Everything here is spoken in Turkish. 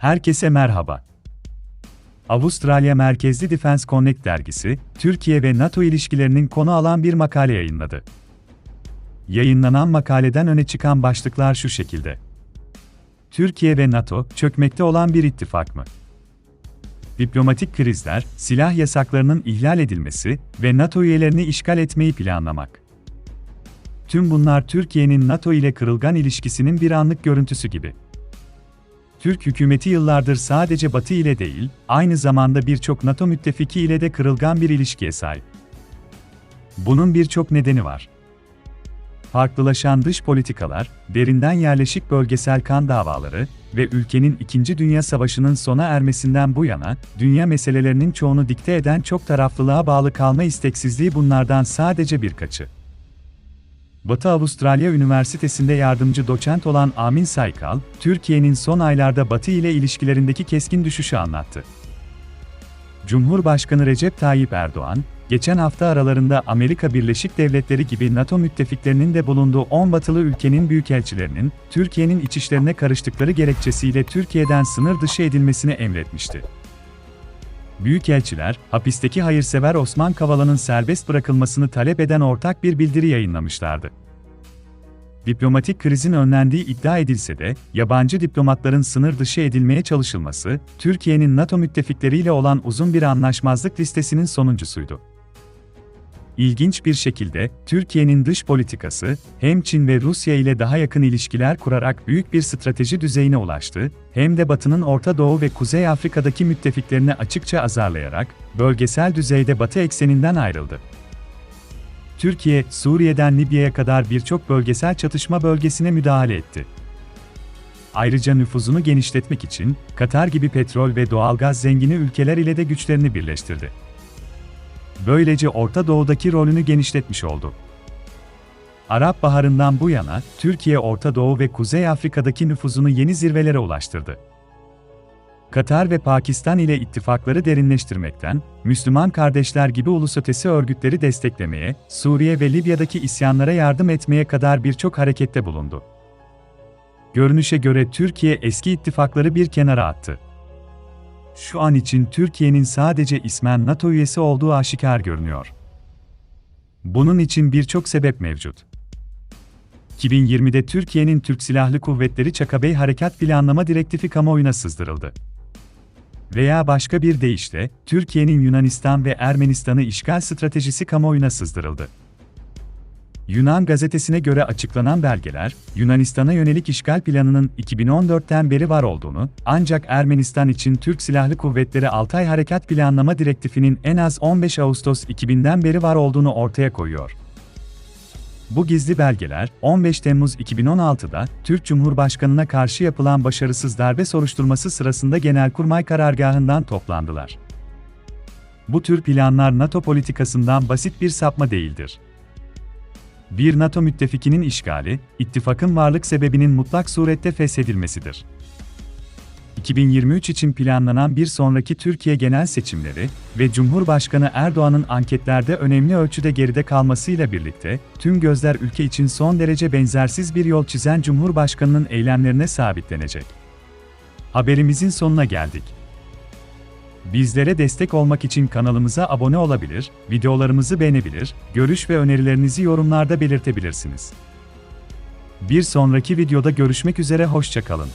Herkese merhaba. Avustralya merkezli Defense Connect dergisi, Türkiye ve NATO ilişkilerinin konu alan bir makale yayınladı. Yayınlanan makaleden öne çıkan başlıklar şu şekilde. Türkiye ve NATO, çökmekte olan bir ittifak mı? Diplomatik krizler, silah yasaklarının ihlal edilmesi ve NATO üyelerini işgal etmeyi planlamak. Tüm bunlar Türkiye'nin NATO ile kırılgan ilişkisinin bir anlık görüntüsü gibi. Türk hükümeti yıllardır sadece Batı ile değil, aynı zamanda birçok NATO müttefiki ile de kırılgan bir ilişkiye sahip. Bunun birçok nedeni var. Farklılaşan dış politikalar, derinden yerleşik bölgesel kan davaları ve ülkenin 2. Dünya Savaşı'nın sona ermesinden bu yana, dünya meselelerinin çoğunu dikte eden çok taraflılığa bağlı kalma isteksizliği bunlardan sadece birkaçı. Batı Avustralya Üniversitesi'nde yardımcı doçent olan Amin Saykal, Türkiye'nin son aylarda Batı ile ilişkilerindeki keskin düşüşü anlattı. Cumhurbaşkanı Recep Tayyip Erdoğan, geçen hafta aralarında Amerika Birleşik Devletleri gibi NATO müttefiklerinin de bulunduğu 10 batılı ülkenin büyükelçilerinin, Türkiye'nin iç işlerine karıştıkları gerekçesiyle Türkiye'den sınır dışı edilmesini emretmişti. Büyükelçiler, hapisteki hayırsever Osman Kavala'nın serbest bırakılmasını talep eden ortak bir bildiri yayınlamışlardı. Diplomatik krizin önlendiği iddia edilse de, yabancı diplomatların sınır dışı edilmeye çalışılması, Türkiye'nin NATO müttefikleriyle olan uzun bir anlaşmazlık listesinin sonuncusuydu. İlginç bir şekilde, Türkiye'nin dış politikası, hem Çin ve Rusya ile daha yakın ilişkiler kurarak büyük bir strateji düzeyine ulaştı, hem de Batı'nın Orta Doğu ve Kuzey Afrika'daki müttefiklerini açıkça azarlayarak, bölgesel düzeyde Batı ekseninden ayrıldı. Türkiye, Suriye'den Libya'ya kadar birçok bölgesel çatışma bölgesine müdahale etti. Ayrıca nüfuzunu genişletmek için, Katar gibi petrol ve doğalgaz zengini ülkeler ile de güçlerini birleştirdi. Böylece Orta Doğu'daki rolünü genişletmiş oldu. Arap Baharı'ndan bu yana, Türkiye Orta Doğu ve Kuzey Afrika'daki nüfuzunu yeni zirvelere ulaştırdı. Katar ve Pakistan ile ittifakları derinleştirmekten, Müslüman kardeşler gibi ulusötesi örgütleri desteklemeye, Suriye ve Libya'daki isyanlara yardım etmeye kadar birçok harekette bulundu. Görünüşe göre Türkiye eski ittifakları bir kenara attı. Şu an için Türkiye'nin sadece ismen NATO üyesi olduğu aşikar görünüyor. Bunun için birçok sebep mevcut. 2020'de Türkiye'nin Türk Silahlı Kuvvetleri Çakabey Harekat Planlama Direktifi kamuoyuna sızdırıldı. Veya başka bir deyişle, Türkiye'nin Yunanistan ve Ermenistan'ı işgal stratejisi kamuoyuna sızdırıldı. Yunan gazetesine göre açıklanan belgeler, Yunanistan'a yönelik işgal planının 2014'ten beri var olduğunu, ancak Ermenistan için Türk Silahlı Kuvvetleri Altay Harekat Planlama Direktifinin en az 15 Ağustos 2000'den beri var olduğunu ortaya koyuyor. Bu gizli belgeler, 15 Temmuz 2016'da Türk Cumhurbaşkanı'na karşı yapılan başarısız darbe soruşturması sırasında Genelkurmay karargahından toplandılar. Bu tür planlar NATO politikasından basit bir sapma değildir. Bir NATO müttefikinin işgali, ittifakın varlık sebebinin mutlak surette feshedilmesidir. 2023 için planlanan bir sonraki Türkiye genel seçimleri ve Cumhurbaşkanı Erdoğan'ın anketlerde önemli ölçüde geride kalmasıyla birlikte, tüm gözler ülke için son derece benzersiz bir yol çizen Cumhurbaşkanı'nın eylemlerine sabitlenecek. Haberimizin sonuna geldik. Bizlere destek olmak için kanalımıza abone olabilir, videolarımızı beğenebilir, görüş ve önerilerinizi yorumlarda belirtebilirsiniz. Bir sonraki videoda görüşmek üzere hoşçakalın.